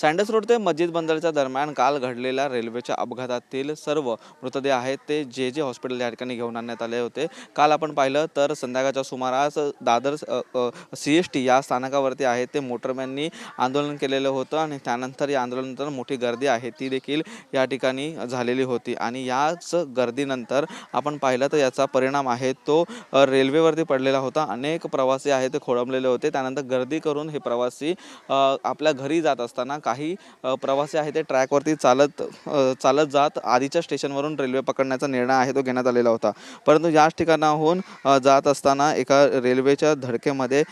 सँडस road ते मस्जिद बंदरच्या दरम्यान काल घडलेल्या रेल्वेच्या अपघातातील सर्व मृतदेह आहेत ते जे जे हॉस्पिटल या ठिकाणी घेऊन आणण्यात आले होते. काल आपण पाहिलं तर संध्याकाळच्या सुमारास दादर सी एस टी या स्थानकावरती आहे ते मोटरमॅननी आंदोलन केलेलं होतं आणि त्यानंतर या आंदोलनानंतर मोठी गर्दी आहे ती देखील या ठिकाणी झालेली होती. आणि याच गर्दीनंतर आपण पाहिलं तर याचा परिणाम आहे तो रेल्वेवरती पडलेला होता. अनेक प्रवासी आहे ते खोळंबलेले होते. त्यानंतर गर्दी करून हे प्रवासी आपल्या घरी जात असताना काही प्रवासी आहे ते ट्रॅकवरती चालत चालत जात. आधीच्या स्टेशनवरून रेल्वे पकडण्याचा निर्णय आहे तो घेण्यात आलेला होता. परंतु याच ठिकाणाहून जात असताना एका रेल्वेच्या धडकेमध्ये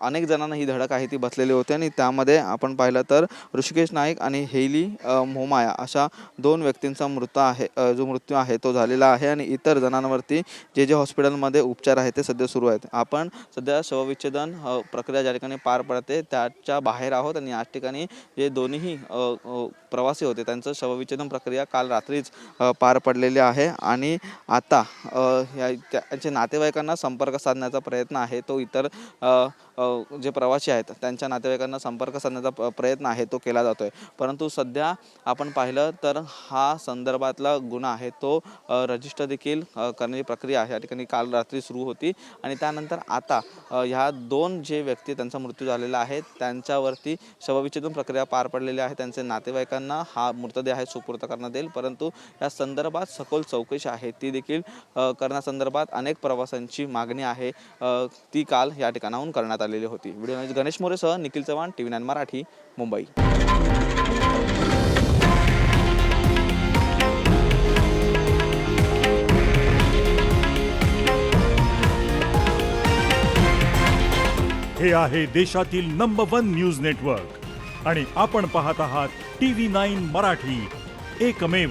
अनेक जणांना ही धडक आहे ती बसलेली होती आणि त्यामध्ये आपण पाहिलं तर ऋषिकेश नाईक आणि हेली मोमाया अशा दोन व्यक्तींचा मृत आहे जो मृत्यू आहे तो झालेला आहे आणि इतर जणांवरती जे जे हॉस्पिटलमध्ये उपचार आहे ते सध्या सुरू आहेत. आपण सध्या शवविच्छेदन प्रक्रिया ज्या ठिकाणी पार पडते त्याच्या बाहेर आहोत आणि याच ठिकाणी आणि जे दोन्हीही प्रवासी होते त्यांचं शवविच्छेदन प्रक्रिया काल रात्रीच पार पडलेली आहे. आणि आता या त्यांच्या नातेवाईकांना संपर्क साधण्याचा प्रयत्न आहे. तो इतर जे प्रवासी आहेत त्यांच्या नातेवाईकांना संपर्क साधण्याचा प- प्रयत्न आहे तो केला जातो आहे परंतु सध्या आपण पाहिलं तर हा संदर्भातला गुन्हा आहे तो रजिस्टर देखील करण्याची प्रक्रिया आहे. या ठिकाणी काल रात्री सुरू होती आणि त्यानंतर आता ह्या दोन जे व्यक्ती त्यांचा मृत्यू झालेला आहे त्यांच्यावरती शवविच्छेदन प्रक्रिया पार पडलेली आहे. त्यांचे नातेवाईकांना हा मृतदेह आहे सुपूर्त करण्यात येईल. परंतु या संदर्भात सखोल चौकशी आहे. ती देखील करण्यासंदर्भात अनेक प्रवाशांची मागणी आहे. ती काल या ठिकाणाहून करण्यात आली. आलेली होती. Video Ganesh मोरेसह Nikhil Chavan T V nine Marathi Mumbai. हे आहे देशातील नंबर वन न्यूज नेटवर्क आणि आपण पाहत आहात टी व्ही नाईन मराठी. एकमेव